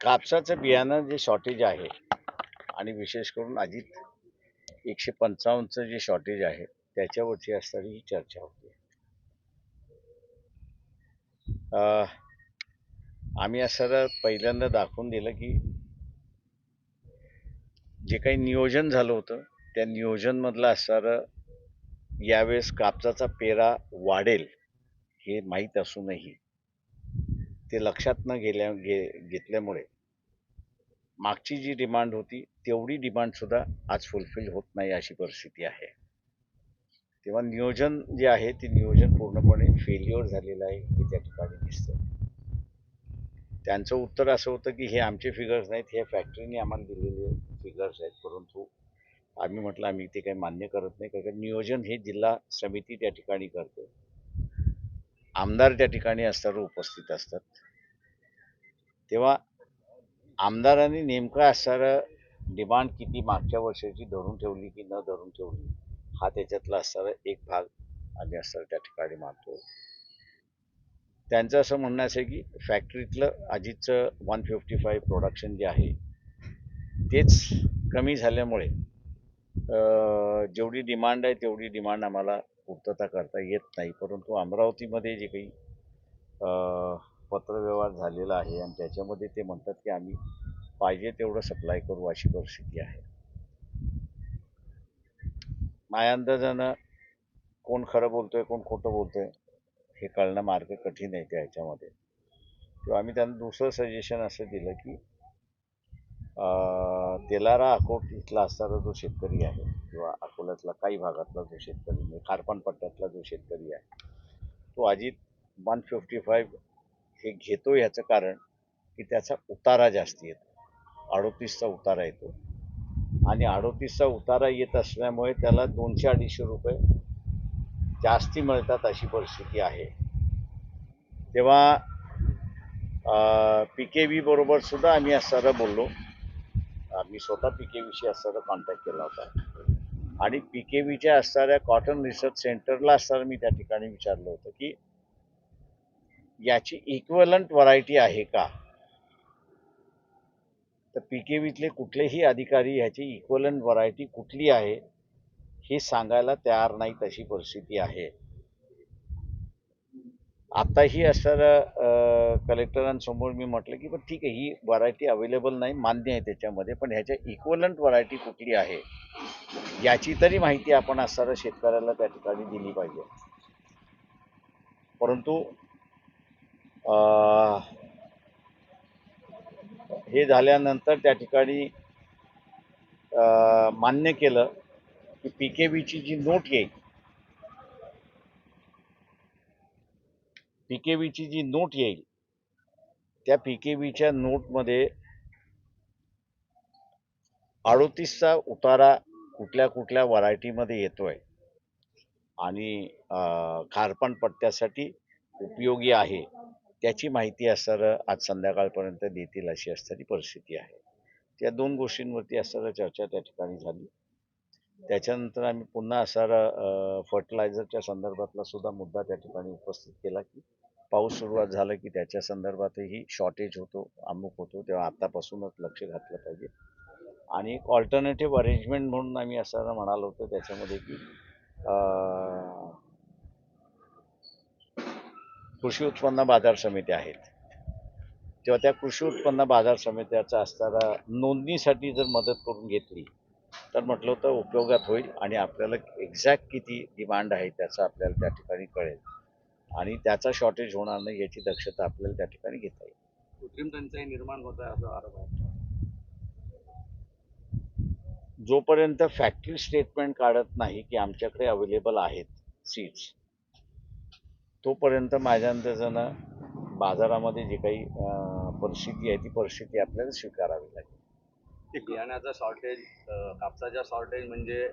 कापसाचं बियाणं जे शॉर्टेज आहे आणि विशेष करून अजित एकशे पंचावन्नचं जे शॉर्टेज आहे त्याच्यावरची असणारी ही चर्चा होती. आम्ही असं पहिल्यांदा दाखवून दिलं की जे काही नियोजन झालं होतं त्या नियोजनमधलं असणारं यावेळेस कापसाचा पेरा वाढेल हे माहीत असूनही ते लक्षात न गेल्या गे घेतल्यामुळे मागची जी डिमांड होती तेवढी डिमांडसुद्धा आज फुलफिल होत नाही अशी परिस्थिती आहे. तेव्हा नियोजन जे आहे ते नियोजन पूर्णपणे फेल्युअर झालेलं आहे हे त्या ठिकाणी दिसतं त्यांचं उत्तर असं होतं की हे आमचे फिगर्स नाहीत हे फॅक्टरीने आम्हाला दिलेले फिगर्स आहेत परंतु आम्ही म्हटलं आम्ही ते काही मान्य करत नाही कारण नियोजन हे जिल्हा समिती त्या ठिकाणी करते. आमदार त्या ठिकाणी असताना उपस्थित असतात. तेव्हा आमदारांनी नेमकं असणारं डिमांड किती मागच्या वर्षाची धरून ठेवली की न धरून ठेवली हा त्याच्यातला असणारा एक भाग आम्ही असणार त्या ठिकाणी मानतो. त्यांचं असं म्हणणं असं आहे की फॅक्टरीतलं आजीचं वन फिफ्टी फाईव्ह प्रोडक्शन जे आहे तेच कमी झाल्यामुळे जेवढी डिमांड आहे तेवढी डिमांड आम्हाला पूर्तता करता येत नाही. परंतु अमरावतीमध्ये जे काही पत्रव्यवहार झालेला आहे आणि त्याच्यामध्ये ते म्हणतात की आम्ही पाहिजे तेवढं सप्लाय करू अशी परिस्थिती आहे. माझ्या अंदाजानं कोण खरं बोलतोय कोण खोटं बोलतोय हे कळणं मार्ग कठीण आहे त्या ह्याच्यामध्ये. किंवा आम्ही त्यांना दुसरं सजेशन असं दिलं की तेलारा अकोट इथला असणारा जो शेतकरी आहे किंवा अकोल्यातला काही भागातला जो शेतकरी म्हणजे खारपान पट्ट्यातला जो शेतकरी आहे तो अजित वन फिफ्टी फाईव्ह हे घेतो याचं कारण की त्याचा उतारा जास्त येतो. अडोतीसचा उतारा येतो. आणि अडोतीसचा उतारा येत असल्यामुळे त्याला दोनशे अडीचशे रुपये जास्ती मिळतात अशी परिस्थिती आहे. तेव्हा पी के व्ही बरोबर सुद्धा आम्ही असताना बोललो. आम्ही स्वतः पी के व्हीशी असताना कॉन्टॅक्ट केला होता. आणि पी के व्हीच्या असणाऱ्या कॉटन रिसर्च सेंटरला असताना मी त्या ठिकाणी विचारलं होतं की याची इक्वलंट व्हरायटी आहे का? तर पी के व्हीतले कुठलेही अधिकारी ह्याची इक्वलंट व्हरायटी कुठली आहे हे सांगायला तयार नाही तशी परिस्थिती आहे. आताही असं कलेक्टरांसमोर मी म्हटलं की पण ठीक आहे ही व्हरायटी अवेलेबल नाही मान्य आहे त्याच्यामध्ये पण ह्याच्या इक्वलंट व्हरायटी कुठली आहे? याची तरी माहिती आपण असणाऱ्या शेतकऱ्याला त्या ठिकाणी दिली पाहिजे. परंतु हे झाल्यानंतर त्या ठिकाणी मान्य केलं की पी के व्हीची जी नोट येईल पी के व्हीची जी नोट येईल त्या पी के व्हीच्या नोटमध्ये अडोतीसचा उतारा कुठल्या कुठल्या व्हरायटीमध्ये येतोय आणि खारपण पट्ट्यासाठी उपयोगी आहे. त्याची माहिती असणारं आज संध्याकाळपर्यंत देतील अशी असणारी परिस्थिती आहे. त्या दोन गोष्टींवरती असणारं चर्चा त्या ठिकाणी झाली. त्याच्यानंतर आम्ही पुन्हा असणारा फर्टिलायझरच्या संदर्भातला सुद्धा मुद्दा त्या ठिकाणी उपस्थित केला की पाऊस सुरुवात झाला की त्याच्या संदर्भातही शॉर्टेज होतो अमुक होतो तेव्हा आत्तापासूनच लक्ष घातलं पाहिजे. आणि एक ऑल्टरनेटिव्ह अरेंजमेंट म्हणून आम्ही असं म्हणालो होतो त्याच्यामध्ये की कृषी उत्पन्न बाजार समित्या आहेत. तेव्हा त्या कृषी उत्पन्न बाजार समित्याचा असणारा नोंदणीसाठी जर मदत करून घेतली तर म्हटलं होतं उपयोगात होईल आणि आपल्याला एक्झॅक्ट किती डिमांड आहे त्याचं आपल्याला त्या ठिकाणी कळेल. आणि त्याचा शॉर्टेज होणार नाही याची दक्षता आपल्याला त्या ठिकाणी घेता येईल. कृत्रिम टंचाई निर्माण होत आहे असा आरोप आहे. जोपर्यंत फॅक्टरी स्टेटमेंट काढत नाही की आमच्याकडे अवेलेबल आहेत सीड्स तोपर्यंत माझ्या अंदाजानं बाजारामध्ये जी काही परिस्थिती आहे ती परिस्थिती आपल्याला स्वीकारावी लागेल. बियाण्याचा शॉर्टेज कापसाच्या शॉर्टेज म्हणजे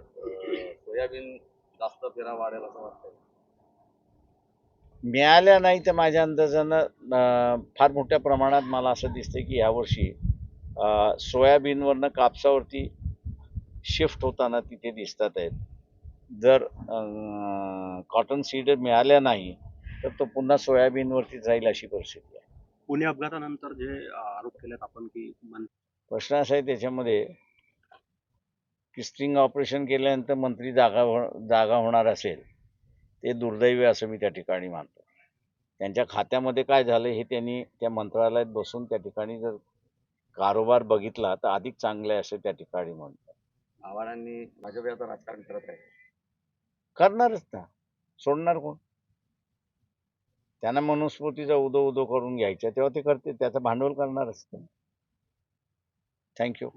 सोयाबीन जास्त फेरा वाढेल असं वाटतंय. मिळाल्या नाही तर माझ्या अंदाजानं फार मोठ्या प्रमाणात मला असं दिसतंय की यावर्षी सोयाबीनवरनं कापसावरती शिफ्ट होताना तिथे दिसतात आहेत. जर कॉटन सीड मिळाल्या नाही तर तो पुन्हा सोयाबीनवरती जाईल अशी परिस्थिती आहे. पुणे अपघातानंतर जे आरोप केलेत आपण की मन प्रश्न असा आहे त्याच्यामध्ये की स्ट्रिंग ऑपरेशन केल्यानंतर मंत्री जागा हो जागा होणार असेल ते दुर्दैवी असं मी त्या ठिकाणी मानतो. त्यांच्या खात्यामध्ये काय झालं हे त्यांनी त्या मंत्रालयात बसून त्या ठिकाणी जर कारोबार बघितला तर अधिक चांगले असे त्या ठिकाणी म्हणतो आव्हाडांनी भाजप याचं राजकारण करत आहे. करणारच ना. सोडणार कोण? त्यांना मनुस्मृतीचा उदो उदो करून घ्यायचा. तेव्हा ते करते त्याचं भांडवल करणार असते थँक्यू